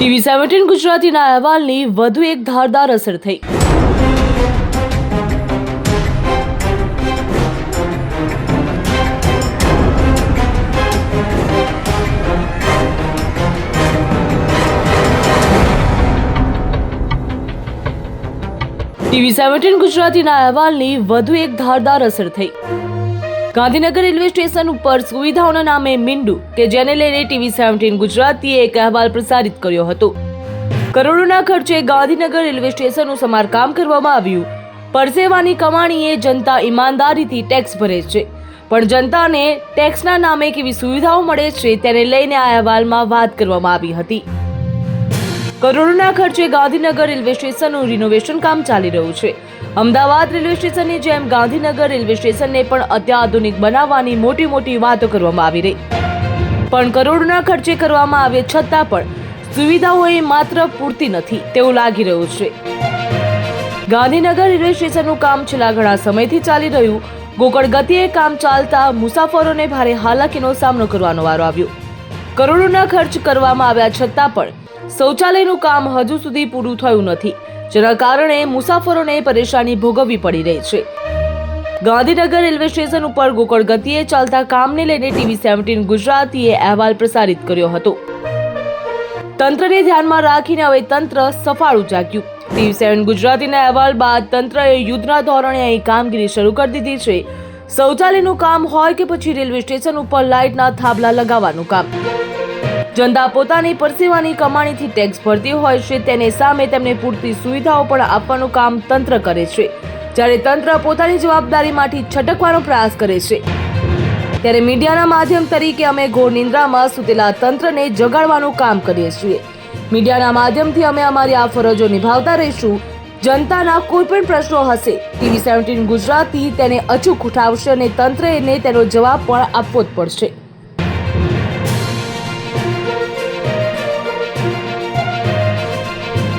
TV seventeen ગુજરાતીના અહેવાલની વધુ એક ધારદાર અસર થઈ. ટીવી સેવન્ટીન ગુજરાતીના અહેવાલની વધુ એક ધારદાર અસર થઈ. ગાંધીનગર રેલવે સ્ટેશન ઉપર સુવિધાઓના નામે મીંડુ, કે જેને લઈને ટીવી સેવન્ટીન ગુજરાતીએ એક અહેવાલ પ્રસારિત કર્યો હતો. કરોડોના ખર્ચે ગાંધીનગર રેલવે સ્ટેશનનું સમારકામ કરવામાં આવ્યું. પરસેવાની કમાણીએ જનતા ઈમાનદારીથી ટેક્સ ભરે છે. પણ જનતાને ટેક્સના નામે કેવી સુવિધાઓ મળે છે તેને લઈને આ અહેવાલમાં વાત કરવામાં આવી હતી. કરોડોના ખર્ચે ગાંધીનગર રેલવે સ્ટેશનનું રિનોવેશન કામ ચાલી રહ્યું છે. અમદાવાદ રેલવે સ્ટેશનની જેમ ગાંધીનગર રેલવે સ્ટેશનને પણ અત્યાધુનિક બનાવવાની મોટી મોટી વાતો કરવામાં આવી રહી. પણ કરોડોના ખર્ચે કરવામાં આવે છતાં પણ સુવિધાઓ એ માત્ર પૂરતી નથી, તેવું લાગી રહ્યું છે. ગાંધીનગર રેલવે સ્ટેશનનું કામ છેલ્લા ઘણા સમયથી ચાલી રહ્યું. ગોકળ ગતિએ કામ ચાલતા મુસાફરોને ભારે હાલાકીનો સામનો કરવાનો વારો આવ્યો. કરોડોના ખર્ચ કરવામાં આવ્યા છતાં પણ શૌચાલયનું કામ હજુ સુધી પૂરું થયું નથી, જેના કારણે મુસાફરોને પરેશાની ભોગવવી પડી રહી છે. ગાંધીનગર રેલવે સ્ટેશન ઉપર ગોકળ ગતિએ ચાલતા કામને લઈને ટીવી સેવન્ટીન ગુજરાતીએ અહેવાલ પ્રસારિત કર્યો હતો. તંત્રને ધ્યાનમાં રાખીને હવે તંત્ર સફાળું જાગ્યું ટીવી સેવન ગુજરાતીના અહેવાલ બાદ તંત્રએ યુદ્ધના ધોરણે અહીં કામગીરી શરૂ કરી દીધી છે. શૌચાલયનું કામ હોય કે પછી રેલવે સ્ટેશન ઉપર લાઇટના થાંભલા લગાવવાનું કામ. જનતા પોતાની પરસેવાની કમાણીથી ટેક્સ ભરતી હોય છે, તેને સામે તેમને પૂરતી સુવિધાઓ પણ આપવાનું કામ તંત્ર કરે છે. જ્યારે તંત્ર પોતાની જવાબદારીમાંથી છટકવાનો પ્રયાસ કરે છે. ત્યારે મીડિયાના માધ્યમ તરીકે અમે ઘોર નિંદ્રામાં સૂતેલા તંત્રને જગાડવાનું કામ કરીએ છીએ. મીડિયાના માધ્યમથી અમે અમારી આ ફરજો નિભાવતા રહીશું. જનતાના કોઈ પણ પ્રશ્નો હશે, ટીવી સેવન્ટીન ગુજરાતી તેને અચૂક ઉઠાવશે અને તંત્રને તેનો જવાબ પણ આપવો જ પડશે.